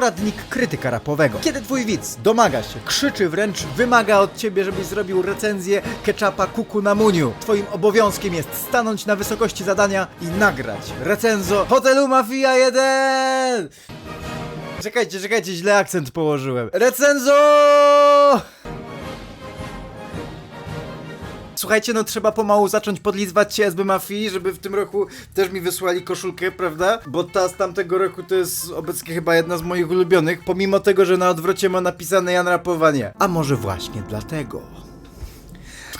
Poradnik krytyka rapowego. Kiedy twój widz domaga się, krzyczy wręcz, wymaga od ciebie, żebyś zrobił recenzję ketchupa kuku na muniu. Twoim obowiązkiem jest stanąć na wysokości zadania i nagrać recenzo Hotelu Mafia 1! Czekajcie, czekajcie, źle akcent położyłem. Recenzo! Słuchajcie, no trzeba pomału zacząć podlizywać się SB Mafii, żeby w tym roku też mi wysłali koszulkę, prawda? Bo ta z tamtego roku to jest obecnie chyba jedna z moich ulubionych, pomimo tego, że na odwrocie ma napisane Jan Rapowanie. A może właśnie dlatego.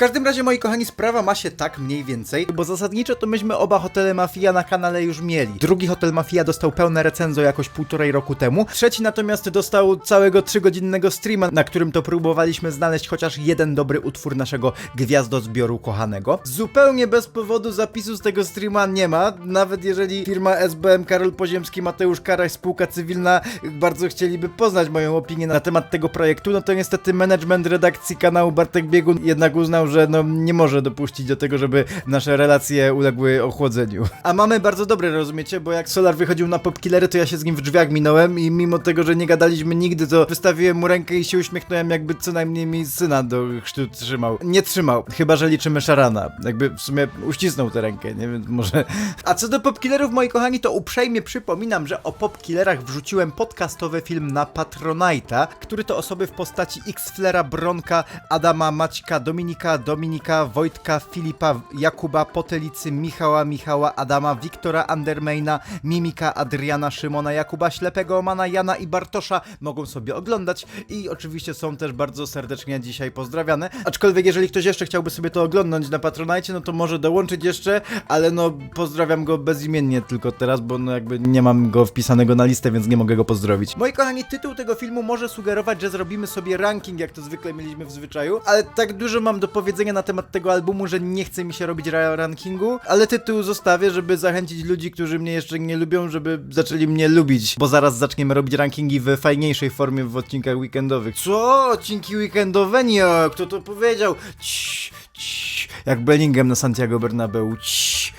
Każdym razie, moi kochani, sprawa ma się tak mniej więcej, bo zasadniczo to myśmy oba hotele Mafia na kanale już mieli. Drugi hotel Mafia dostał pełne recenzo jakoś półtorej roku temu, trzeci natomiast dostał całego trzygodzinnego streama, na którym to próbowaliśmy znaleźć chociaż jeden dobry utwór naszego gwiazdozbioru kochanego. Zupełnie bez powodu zapisu z tego streama nie ma, nawet jeżeli firma SBM Karol Poziemski, Mateusz Karaś, spółka cywilna bardzo chcieliby poznać moją opinię na temat tego projektu, no to niestety management redakcji kanału Bartek Biegun jednak uznał, że no nie może dopuścić do tego, żeby nasze relacje uległy ochłodzeniu. A mamy bardzo dobre, rozumiecie, bo jak Solar wychodził na Popkillery, to ja się z nim w drzwiach minąłem i mimo tego, że nie gadaliśmy nigdy, to wystawiłem mu rękę i się uśmiechnąłem, jakby co najmniej mi syna do chrztu trzymał. Nie trzymał, chyba że liczymy Szarana. Jakby w sumie uścisnął tę rękę, nie wiem, może... A co do Popkillerów, moi kochani, to uprzejmie przypominam, że o Popkillerach wrzuciłem podcastowy film na Patronite'a, który to osoby w postaci X-Flera, Bronka, Adama, Maćka, Dominika, Dominika, Wojtka, Filipa, Jakuba, Potelicy, Michała, Michała, Adama, Wiktora, Andermaina, Mimika, Adriana, Szymona, Jakuba, Ślepego, Omana, Jana i Bartosza mogą sobie oglądać i oczywiście są też bardzo serdecznie dzisiaj pozdrawiane. Aczkolwiek jeżeli ktoś jeszcze chciałby sobie to oglądnąć na Patronite, no to może dołączyć jeszcze, ale no pozdrawiam go bezimiennie tylko teraz, bo no jakby nie mam go wpisanego na listę, więc nie mogę go pozdrowić. Moi kochani, tytuł tego filmu może sugerować, że zrobimy sobie ranking, jak to zwykle mieliśmy w zwyczaju, ale tak dużo mam do powiedzenia na temat tego albumu, że nie chce mi się robić ra rankingu, ale tytuł zostawię, żeby zachęcić ludzi, którzy mnie jeszcze nie lubią, żeby zaczęli mnie lubić, bo zaraz zaczniemy robić rankingi w fajniejszej formie w odcinkach weekendowych. Co? Odcinki weekendowe? Nie, kto to powiedział? Cii, cii, jak Bellingham na Santiago Bernabeu. Cii.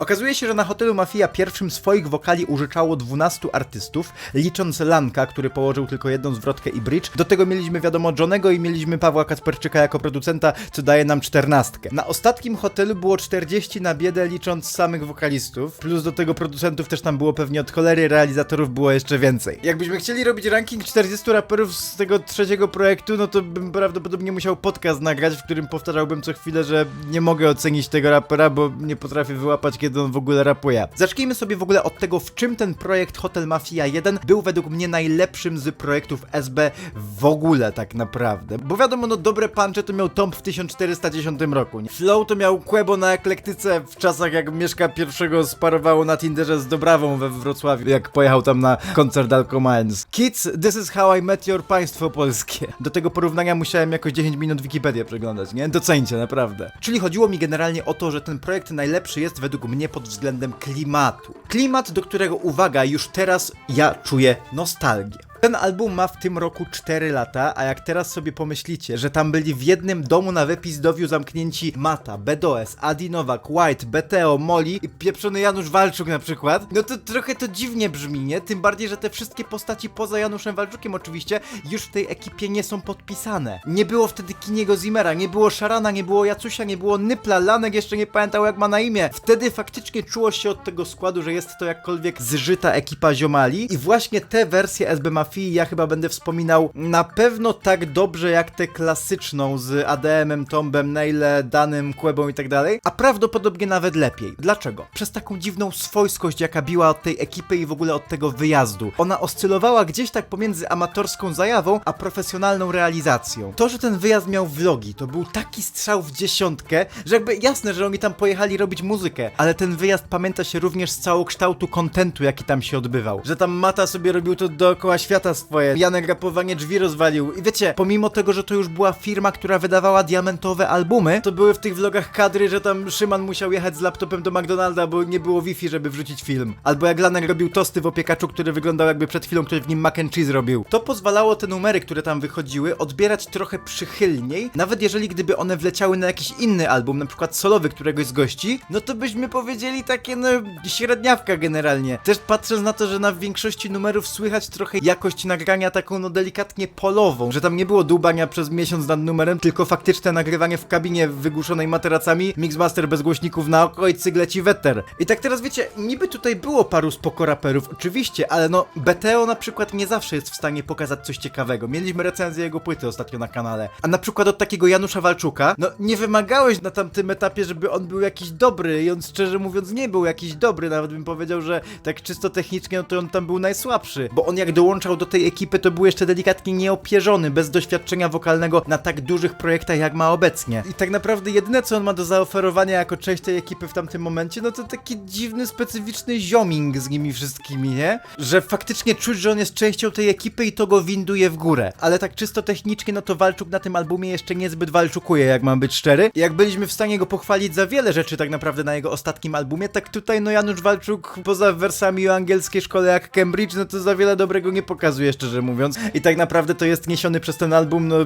Okazuje się, że na hotelu Mafia pierwszym swoich wokali użyczało 12 artystów, licząc Lanka, który położył tylko jedną zwrotkę i bridge. Do tego mieliśmy wiadomo Johnego i mieliśmy Pawła Kacperczyka jako producenta, co daje nam 14. Na ostatnim hotelu było 40 na biedę, licząc samych wokalistów, plus do tego producentów też tam było pewnie od cholery, realizatorów było jeszcze więcej. Jakbyśmy chcieli robić ranking 40 raperów z tego trzeciego projektu, no to bym prawdopodobnie musiał podcast nagrać, w którym powtarzałbym co chwilę, że nie mogę ocenić tego rapera, bo nie potrafię wyłapać, kiedy on w ogóle rapuje. Zacznijmy sobie w ogóle od tego, w czym ten projekt Hotel Mafia 1 był według mnie najlepszym z projektów SB w ogóle tak naprawdę. Bo wiadomo, no dobre punche to miał Tomb w 1410 roku. nie? Flow to miał Quebo na eklektyce w czasach jak Mieszka pierwszego sparowało na Tinderze z Dobrawą we Wrocławiu, jak pojechał tam na koncert Alcomines. Kids, this is how I met your państwo polskie. Do tego porównania musiałem jakoś 10 minut Wikipedię przeglądać, nie? Docencie, naprawdę. Czyli chodziło mi generalnie o to, że ten projekt najlepszy jest według mnie pod względem klimatu. Klimat, do którego, uwaga, już teraz ja czuję nostalgię. Ten album ma w tym roku 4 lata, a jak teraz sobie pomyślicie, że tam byli w jednym domu na Wepizdowiu zamknięci Mata, BDOS, Adi Nowak, White, BTO, Molly i pieprzony Janusz Walczuk na przykład, no to trochę to dziwnie brzmi, nie? Tym bardziej, że te wszystkie postaci poza Januszem Walczukiem oczywiście już w tej ekipie nie są podpisane. Nie było wtedy Kiniego Zimmera, nie było Szarana, nie było Jacusia, nie było Nypla, Lanek jeszcze nie pamiętał jak ma na imię. Wtedy faktycznie czuło się od tego składu, że jest to jakkolwiek zżyta ekipa ziomali i właśnie te wersje SB Mafii ja chyba będę wspominał na pewno tak dobrze jak tę klasyczną z ADM-em, Tombem, Naile, Danym, Kłebą i tak dalej, a prawdopodobnie nawet lepiej. Dlaczego? Przez taką dziwną swojskość, jaka biła od tej ekipy i w ogóle od tego wyjazdu. Ona oscylowała gdzieś tak pomiędzy amatorską zajawą, a profesjonalną realizacją. To, że ten wyjazd miał vlogi, to był taki strzał w dziesiątkę, że jakby jasne, że oni tam pojechali robić muzykę, ale ten wyjazd pamięta się również z całokształtu kontentu, jaki tam się odbywał. Że tam Mata sobie robił to dookoła świata świata swoje. Janek rapowanie drzwi rozwalił. I wiecie, pomimo tego, że to już była firma, która wydawała diamentowe albumy, to były w tych vlogach kadry, że tam Szyman musiał jechać z laptopem do McDonalda, bo nie było Wi-Fi, żeby wrzucić film. Albo jak Lanek robił tosty w opiekaczu, który wyglądał jakby przed chwilą ktoś w nim mac and cheese robił. To pozwalało te numery, które tam wychodziły, odbierać trochę przychylniej, nawet jeżeli gdyby one wleciały na jakiś inny album, na przykład solowy któregoś z gości, no to byśmy powiedzieli takie, no, średniawka generalnie. Też patrząc na to, że na większości numerów słychać trochę jakość nagrania taką, no, delikatnie polową, że tam nie było dłubania przez miesiąc nad numerem, tylko faktyczne nagrywanie w kabinie wygłuszonej materacami, mixmaster bez głośników na oko i cygleci weter. I tak teraz wiecie, niby tutaj było paru spoko raperów, oczywiście, ale no, BTO na przykład nie zawsze jest w stanie pokazać coś ciekawego. Mieliśmy recenzję jego płyty ostatnio na kanale. A na przykład od takiego Janusza Walczuka, no nie wymagałeś na tamtym etapie, żeby on był jakiś dobry i on szczerze mówiąc nie był jakiś dobry, nawet bym powiedział, że tak czysto technicznie, no to on tam był najsłabszy. Bo on jak dołączał do tej ekipy, to był jeszcze delikatnie nieopierzony, bez doświadczenia wokalnego na tak dużych projektach, jak ma obecnie. I tak naprawdę jedyne, co on ma do zaoferowania jako część tej ekipy w tamtym momencie, no to taki dziwny, specyficzny zioming z nimi wszystkimi, nie? Że faktycznie czuć, że on jest częścią tej ekipy i to go winduje w górę. Ale tak czysto technicznie, no to Walczuk na tym albumie jeszcze niezbyt walczukuje, jak mam być szczery. Jak byliśmy w stanie go pochwalić za wiele rzeczy tak naprawdę na jego ostatnim albumie, tak tutaj no Janusz Walczuk poza wersami o angielskiej szkole jak Cambridge, no to za wiele dobrego nie pokazuje, szczerze mówiąc. I tak naprawdę to jest niesiony przez ten album, no,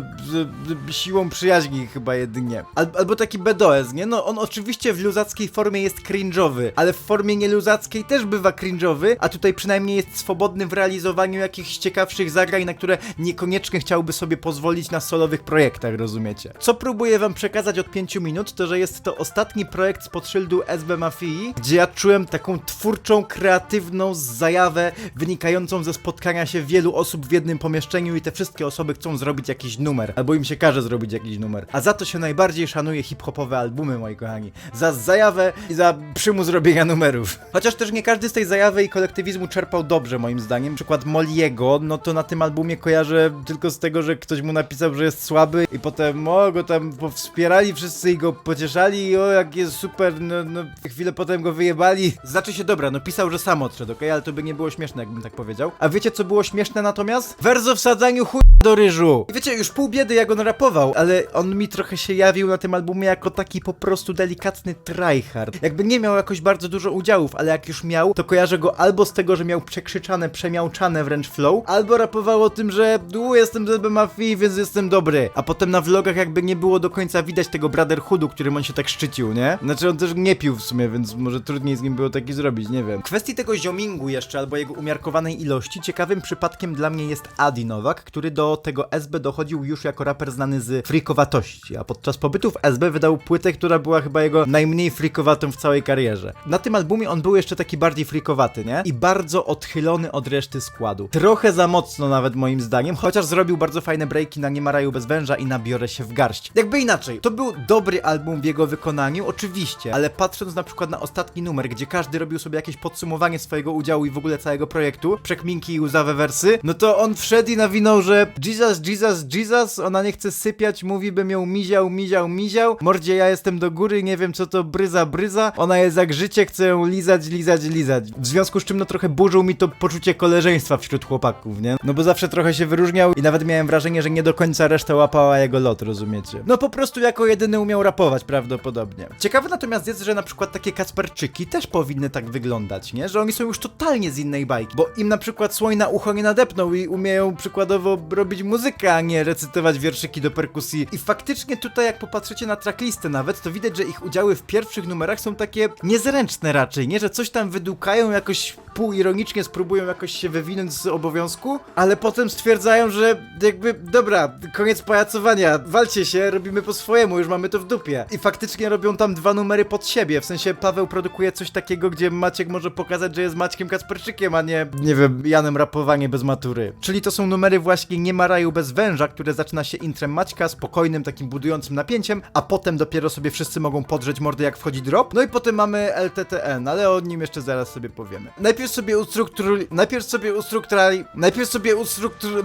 siłą przyjaźni chyba jedynie. Al albo taki BDOS, nie? No on oczywiście w luzackiej formie jest cringe'owy, ale w formie nieluzackiej też bywa cringe'owy, a tutaj przynajmniej jest swobodny w realizowaniu jakichś ciekawszych zagrań, na które niekoniecznie chciałby sobie pozwolić na solowych projektach, rozumiecie? Co próbuję wam przekazać od 5 minut, to że jest to ostatni projekt spod szyldu SB Mafii, gdzie ja czułem taką twórczą, kreatywną zajawę wynikającą ze spotkania się wielu osób w jednym pomieszczeniu i te wszystkie osoby chcą zrobić jakiś numer, albo im się każe zrobić jakiś numer. A za to się najbardziej szanuje hip-hopowe albumy, moi kochani. Za zajawę i za przymus robienia numerów. Chociaż też nie każdy z tej zajawy i kolektywizmu czerpał dobrze, moim zdaniem. Przykład Moliego, no to na tym albumie kojarzę tylko z tego, że ktoś mu napisał, że jest słaby i potem o, go tam wspierali wszyscy i go pocieszali i o, jak jest super, no, no chwilę potem go wyjebali. Znaczy się, dobra, no pisał, że sam odszedł, okej, ale to by nie było śmieszne, jakbym tak powiedział. A wiecie, co było śmieszne natomiast? Wers o wsadzaniu chuj do ryżu. I wiecie, już pół biedy jak on rapował, ale on mi trochę się jawił na tym albumie jako taki po prostu delikatny tryhard. Jakby nie miał jakoś bardzo dużo udziałów, ale jak już miał, to kojarzę go albo z tego, że miał przekrzyczane, przemiałczane wręcz flow, albo rapował o tym, że du, jestem z LB Mafii, więc jestem dobry. A potem na vlogach jakby nie było do końca widać tego brotherhoodu, którym on się tak szczycił, nie? Znaczy on też nie pił w sumie, więc może trudniej z nim było taki zrobić, nie wiem. W kwestii tego ziomingu jeszcze, albo jego umiarkowanej ilości, ciekawym przypadkiem dla mnie jest Adi Nowak, który do tego SB dochodził już jako raper znany z frikowatości, a podczas pobytu w SB wydał płytę, która była chyba jego najmniej frikowatą w całej karierze. Na tym albumie on był jeszcze taki bardziej frikowaty, nie? I bardzo odchylony od reszty składu. Trochę za mocno nawet moim zdaniem, chociaż zrobił bardzo fajne breaki na Nie ma raju bez węża i nabiorę się w garść. Jakby inaczej, to był dobry album w jego wykonaniu, oczywiście, ale patrząc na przykład na ostatni numer, gdzie każdy robił sobie jakieś podsumowanie swojego udziału i w ogóle całego projektu, przekminki i łzawe wersy, no to on wszedł i nawinął, że Jesus, Jesus, Jesus, ona nie chce sypiać, mówi bym ją miział, miział, miział, mordzie ja jestem do góry, nie wiem co to bryza, bryza, ona jest jak życie, chcę ją lizać, lizać, lizać. W związku z czym no trochę burzył mi to poczucie koleżeństwa wśród chłopaków, nie? No bo zawsze trochę się wyróżniał i nawet miałem wrażenie, że nie do końca reszta łapała jego lot, rozumiecie? No po prostu jako jedyny umiał rapować prawdopodobnie. Ciekawe natomiast jest, że na przykład takie Kacperczyki też powinny tak wyglądać, nie? Że oni są już totalnie z innej bajki, bo im na przykład słoń na ucho nie nadepnął i umieją przykładowo robić muzykę, a nie recytować wierszyki do perkusji. I faktycznie tutaj jak popatrzycie na tracklistę nawet, to widać, że ich udziały w pierwszych numerach są takie niezręczne raczej, nie? Że coś tam wydukają jakoś półironicznie, spróbują jakoś się wywinąć z obowiązku, ale potem stwierdzają, że jakby, dobra, koniec pajacowania, walcie się, robimy po swojemu, już mamy to w dupie. I faktycznie robią tam dwa numery pod siebie, w sensie Paweł produkuje coś takiego, gdzie Maciek może pokazać, że jest Maćkiem Kacperczykiem, a nie, nie wiem, Janem Rapowanie bez matury. Czyli to są numery właśnie Nie ma raju bez węża, które zaczyna się intrem Maćka, spokojnym, takim budującym napięciem, a potem dopiero sobie wszyscy mogą podrzeć mordę jak wchodzi drop. No i potem mamy LTTN, ale o nim jeszcze zaraz sobie powiemy. Najpierw sobie ustrukturuj... Najpierw sobie ustrukturali... Najpierw sobie ustruktur...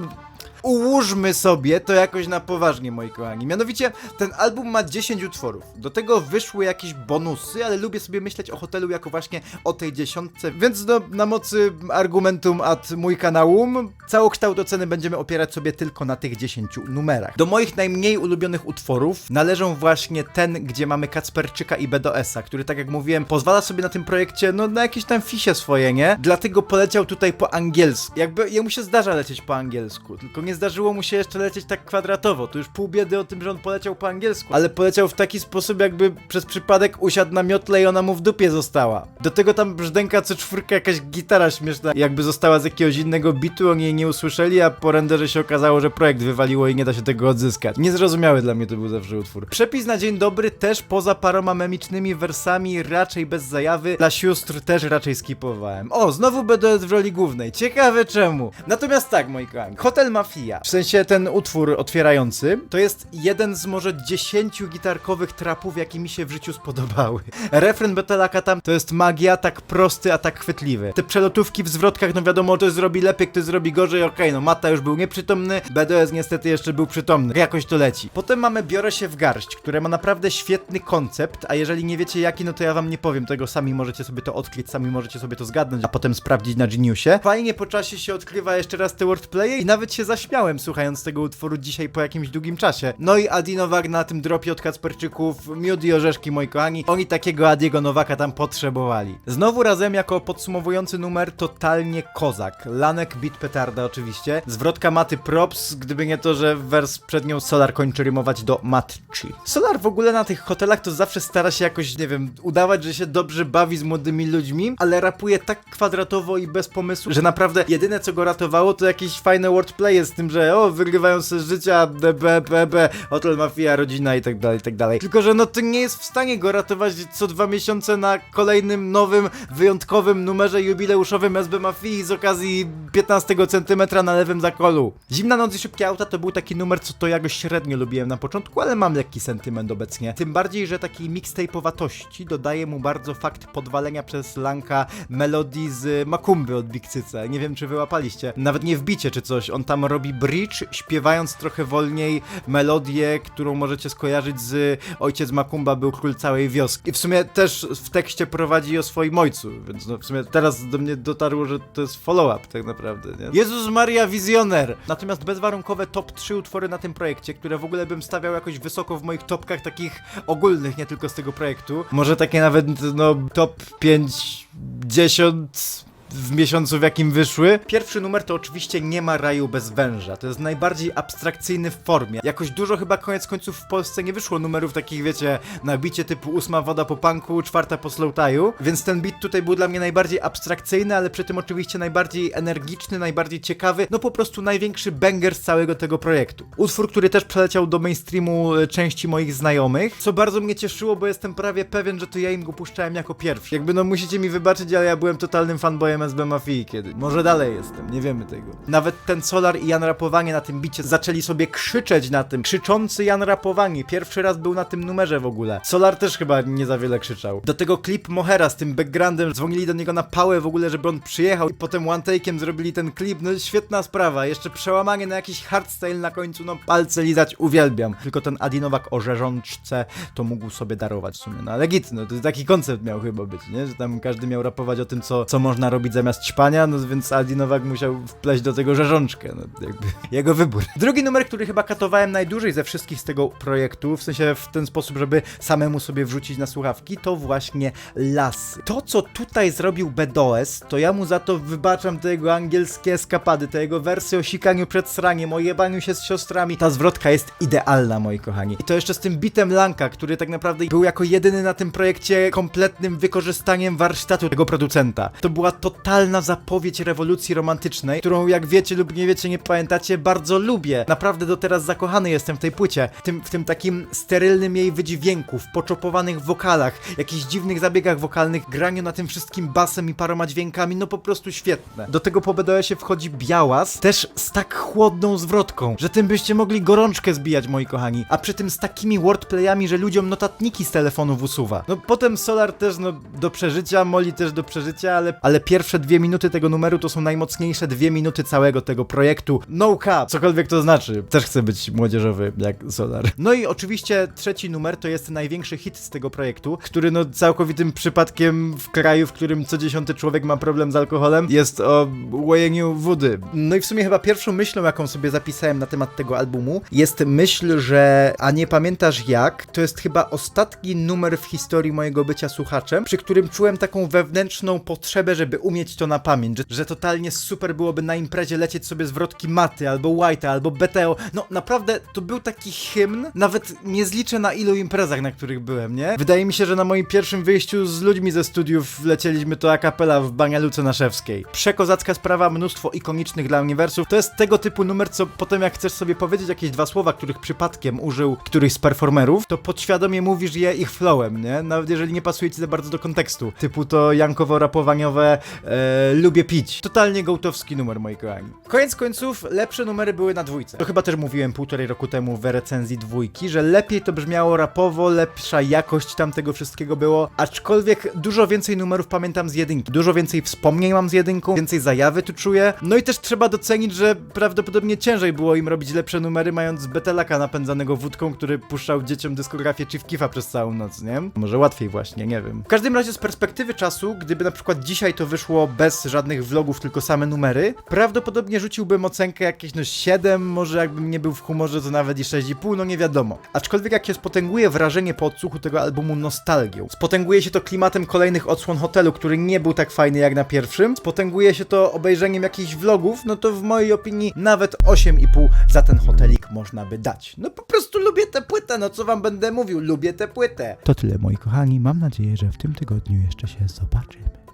ułóżmy sobie to jakoś na poważnie, moi kochani. Mianowicie, ten album ma 10 utworów. Do tego wyszły jakieś bonusy, ale lubię sobie myśleć o hotelu jako właśnie o tej dziesiątce, więc no, na mocy argumentum ad mój kanałum, całokształt oceny będziemy opierać sobie tylko na tych 10 numerach. Do moich najmniej ulubionych utworów należą właśnie ten, gdzie mamy Kacperczyka i BDS-a, który tak jak mówiłem, pozwala sobie na tym projekcie, no na jakieś tam fisie swoje, nie? Dlatego poleciał tutaj po angielsku. Jakby jemu się zdarza lecieć po angielsku, tylko nie zdarzyło mu się jeszcze lecieć tak kwadratowo. To już pół biedy o tym, że on poleciał po angielsku, ale poleciał w taki sposób, jakby przez przypadek usiadł na miotle i ona mu w dupie została. Do tego tam brzdęka co czwórka jakaś gitara śmieszna, jakby została z jakiegoś innego bitu, oni jej nie usłyszeli, a po renderze się okazało, że projekt wywaliło i nie da się tego odzyskać. Niezrozumiały dla mnie to był zawsze utwór. Przepis na dzień dobry też poza paroma memicznymi wersami, raczej bez zajawy. Dla sióstr też raczej skipowałem. O, znowu BDS w roli głównej. Ciekawe czemu. Natomiast tak, moi kochani. Hotel Mafia, w sensie ten utwór otwierający, to jest jeden z może dziesięciu gitarkowych trapów, jakie mi się w życiu spodobały. Refren Betelaka tam to jest magia, tak prosty, a tak chwytliwy. Te przelotówki w zwrotkach, no wiadomo, ktoś zrobi lepiej, ktoś zrobi gorzej, okej, no Mata już był nieprzytomny, BDS niestety jeszcze był przytomny. Jakoś to leci. Potem mamy Biorę się w garść, które ma naprawdę świetny koncept, a jeżeli nie wiecie jaki, no to ja wam nie powiem tego, sami możecie sobie to odkryć, sami możecie sobie to zgadnąć, a potem sprawdzić na Geniusie. Fajnie po czasie się odkrywa jeszcze raz te wordplaye i nawet się zaśmiałem słuchając tego utworu dzisiaj po jakimś długim czasie. No i Adi Nowak na tym dropie od Kacperczyków, miód i orzeszki, moi kochani, oni takiego Adiego Nowaka tam potrzebowali. Znowu razem jako podsumowujący numer totalnie kozak. Lanek beat petarda oczywiście. Zwrotka maty props, gdyby nie to, że wers przed nią Solar kończy rymować do matchi. Solar w ogóle na tych hotelach to zawsze stara się jakoś, nie wiem, udawać, że się dobrze bawi z młodymi ludźmi, ale rapuje tak kwadratowo i bez pomysłu, że naprawdę jedyne co go ratowało to jakieś fajne wordplaye z tym, że o, wygrywają sobie z życia, b, b, b, b, hotel mafia, rodzina i tak dalej, i tak dalej. Tylko, że no to nie jest w stanie go ratować co dwa miesiące na kolejnym, nowym, wyjątkowym numerze jubileuszowym SB Mafii z okazji 15 centymetra na lewym zakolu. Zimna noc i szybkie auta to był taki numer, co to ja go średnio lubiłem na początku, ale mam lekki sentyment obecnie. Tym bardziej, że takiej mixtape'owatości dodaje mu bardzo fakt podwalenia przez Lanka melodii z Makumby od Big Cyce. Nie wiem, czy wyłapaliście. Nawet nie wbicie czy coś. On tam robi bridge, śpiewając trochę wolniej melodię, którą możecie skojarzyć z Ojciec Makumba był król całej wioski. I w sumie też w tekście prowadzi o swoim ojcu, więc no w sumie teraz do mnie dotarło, że to jest follow-up tak naprawdę, nie? Jezus Maria Wizjoner! Natomiast bezwarunkowe top 3 utwory na tym projekcie, które w ogóle bym stawiał jakoś wysoko w moich topkach takich ogólnych, nie tylko z tego projektu. Może takie nawet, no, top 5, 10 w miesiącu, w jakim wyszły. Pierwszy numer to oczywiście Nie ma raju bez węża. To jest najbardziej abstrakcyjny w formie. Jakoś dużo chyba koniec końców w Polsce nie wyszło numerów takich, wiecie, na bicie typu ósma woda po punku, czwarta po slowtaju. Więc ten beat tutaj był dla mnie najbardziej abstrakcyjny, ale przy tym oczywiście najbardziej energiczny, najbardziej ciekawy. No po prostu największy banger z całego tego projektu. Utwór, który też przeleciał do mainstreamu e, części moich znajomych, co bardzo mnie cieszyło, bo jestem prawie pewien, że to ja im go puszczałem jako pierwszy. Jakby no musicie mi wybaczyć, ale ja byłem totalnym fanboyem SB Mafii kiedy. Może dalej jestem, nie wiemy tego. Nawet ten Solar i Jan Rapowanie na tym bicie zaczęli sobie krzyczeć na tym. Krzyczący Jan Rapowanie. Pierwszy raz był na tym numerze w ogóle. Solar też chyba nie za wiele krzyczał. Do tego klip Mohera z tym backgroundem. Dzwonili do niego na pałę w ogóle, żeby on przyjechał i potem one take'iem zrobili ten klip. No świetna sprawa. Jeszcze przełamanie na jakiś hardstyle na końcu. No palce lizać uwielbiam. Tylko ten Adinowak o rzeżączce to mógł sobie darować w sumie. No ale git, no to taki koncept miał chyba być, nie? Że tam każdy miał rapować o tym, co, co można robić zamiast ćpania, no więc Adi Nowak musiał wpleść do tego rzeżączkę, no jakby jego wybór. Drugi numer, który chyba katowałem najdłużej ze wszystkich z tego projektu, w sensie w ten sposób, żeby samemu sobie wrzucić na słuchawki, to właśnie Lasy. To, co tutaj zrobił BDOS, to ja mu za to wybaczam te jego angielskie eskapady, te jego wersje o sikaniu przed sraniem, o jebaniu się z siostrami. Ta zwrotka jest idealna, moi kochani. I to jeszcze z tym bitem Lanka, który tak naprawdę był jako jedyny na tym projekcie kompletnym wykorzystaniem warsztatu tego producenta. To była totalna zapowiedź rewolucji romantycznej, którą jak wiecie lub nie wiecie, nie pamiętacie, bardzo lubię. Naprawdę do teraz zakochany jestem w tej płycie. Tym, w tym takim sterylnym jej wydźwięku, w poczopowanych wokalach, jakichś dziwnych zabiegach wokalnych, graniu na tym wszystkim basem i paroma dźwiękami, no po prostu świetne. Do tego po BDS-ie wchodzi Białas, też z tak chłodną zwrotką, że tym byście mogli gorączkę zbijać, moi kochani. A przy tym z takimi wordplayami, że ludziom notatniki z telefonów usuwa. No potem Solar też, no, do przeżycia, Moli też do przeżycia, ale, ale pierwszy pierwsze dwie minuty tego numeru to są najmocniejsze dwie minuty całego tego projektu. No cap, cokolwiek to znaczy. Też chcę być młodzieżowy jak Solar. No i oczywiście trzeci numer to jest największy hit z tego projektu, który no całkowitym przypadkiem w kraju, w którym co dziesiąty człowiek ma problem z alkoholem, jest o łojeniu wody. No i w sumie chyba pierwszą myślą, jaką sobie zapisałem na temat tego albumu, jest myśl, że a nie pamiętasz jak, to jest chyba ostatni numer w historii mojego bycia słuchaczem, przy którym czułem taką wewnętrzną potrzebę, żeby umieć to na pamięć, że, że totalnie super byłoby na imprezie lecieć sobie zwrotki Maty, albo White'a, albo BTO. No naprawdę, to był taki hymn, nawet nie zliczę na ilu imprezach, na których byłem, nie? Wydaje mi się, że na moim pierwszym wyjściu z ludźmi ze studiów lecieliśmy to a cappella w Banialuce Naszewskiej. Przekozacka sprawa, mnóstwo ikonicznych dla mnie wersów. To jest tego typu numer, co potem jak chcesz sobie powiedzieć jakieś dwa słowa, których przypadkiem użył któryś z performerów, to podświadomie mówisz je ich flowem, nie? Nawet jeżeli nie pasuje ci za bardzo do kontekstu. Typu to jankowo-rapowaniowe e, lubię pić. Totalnie gołtowski numer, moi kochani. Koniec końców, lepsze numery były na dwójce. To chyba też mówiłem półtorej roku temu w recenzji dwójki, że lepiej to brzmiało rapowo, lepsza jakość tam tego wszystkiego było, aczkolwiek dużo więcej numerów pamiętam z jedynki. Dużo więcej wspomnień mam z jedynką, więcej zajawy tu czuję. No i też trzeba docenić, że prawdopodobnie ciężej było im robić lepsze numery, mając betelaka napędzanego wódką, który puszczał dzieciom dyskografię Chief Keefa przez całą noc, nie? Może łatwiej właśnie, nie wiem. W każdym razie z perspektywy czasu, gdyby na przykład dzisiaj to wyszło bez żadnych vlogów, tylko same numery, prawdopodobnie rzuciłbym ocenkę jakieś no 7, może jakbym nie był w humorze to nawet i 6,5, no nie wiadomo. Aczkolwiek jak się spotęguje wrażenie po odsłuchu tego albumu nostalgią, spotęguje się to klimatem kolejnych odsłon hotelu, który nie był tak fajny jak na pierwszym, spotęguje się to obejrzeniem jakichś vlogów, no to w mojej opinii nawet 8,5 za ten hotelik można by dać. No po prostu lubię tę płytę, no co wam będę mówił, lubię tę płytę. To tyle moi kochani, mam nadzieję, że w tym tygodniu jeszcze się zobaczymy.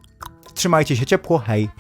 Trzymajcie się ciepło, hej!